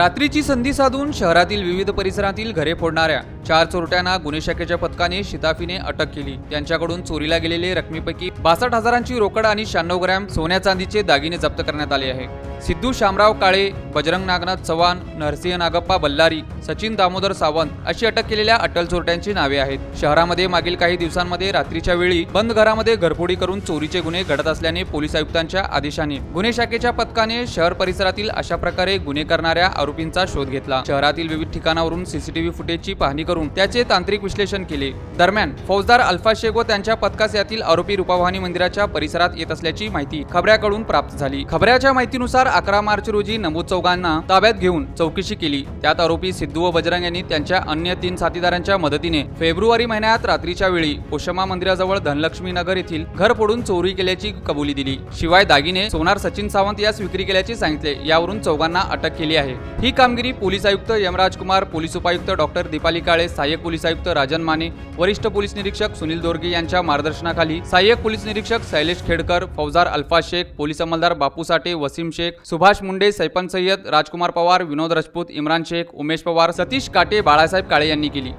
रात्रीची संधी साधून शहरातील विविध परिसरातील घरे फोडणाऱ्या चार चोरट्यांना गुन्हे शाखेच्या पथकाने शिताफीने अटक केली. त्यांच्याकडून चोरीला गेलेले रकमेपैकी बासष्ट हजारांची रोकड आणि शहाण्णव ग्रॅम सोन्या चांदीचे दागिने जप्त करण्यात आले आहे. सिद्धू शामराव काळे बजरंग नागनाथ चव्हाण नरसिंह नागप्पा बल्लारी सचिन दामोदर सावंत अशी अटक केलेल्या अटल चोरट्यांची नावे आहेत. शहरामध्ये मागील काही दिवसांमध्ये रात्रीच्या वेळी बंद घरामध्ये घरफोडी करून चोरीचे गुन्हे घडत असल्याने पोलीस आयुक्तांच्या आदेशाने गुन्हे शाखेच्या पथकाने शहर परिसरातील अशा प्रकारे गुन्हे करणाऱ्या आरोपींचा शोध घेतला. शहरातील विविध ठिकाणावरून सीसीटीव्ही फुटेजची पाहणी करून त्याचे तांत्रिक विश्लेषण केले. दरम्यान फौजदार अल्फा शेख व त्यांच्या पथकास यातील आरोपी रूपावाहिनी मंदिराच्या परिसरात येत असल्याची माहिती खबऱ्याकडून प्राप्त झाली. खबऱ्याच्या माहितीनुसार अकरा मार्च रोजी नमूद चौघांना ताब्यात घेऊन चौकशी केली. त्यात आरोपी सिद्धू व बजरंग यांनी त्यांच्या अन्य तीन साथीदारांच्या मदतीने फेब्रुवारी महिन्यात रात्रीच्या वेळी ओशमा मंदिराजवळ धनलक्ष्मी नगर येथील घर फोडून चोरी केल्याची कबुली दिली. शिवाय दागिने सोनार सचिन सावंत यास विक्री केल्याचे सांगितले. यावरून चौघांना अटक केली आहे. ही कामगिरी पोलीस आयुक्त यमराज कुमार पोलीस उपायुक्त डॉक्टर दीपाली काळे सहाय्यक पोलीस आयुक्त राजन माने वरिष्ठ पोलीस निरीक्षक सुनील दोरगे यांच्या मार्गदर्शनाखाली सहाय्यक पोलीस निरीक्षक शैलेश खेडकर फौजार अल्फा शेख पोलीस अंमलदार बापू साठे वसीम शेख सुभाष मुंडे सैपन सय्यद राजकुमार पवार विनोद राजपूत इम्रान शेख उमेश पवार सतीश काटे बाळासाहेब काळे यांनी केली.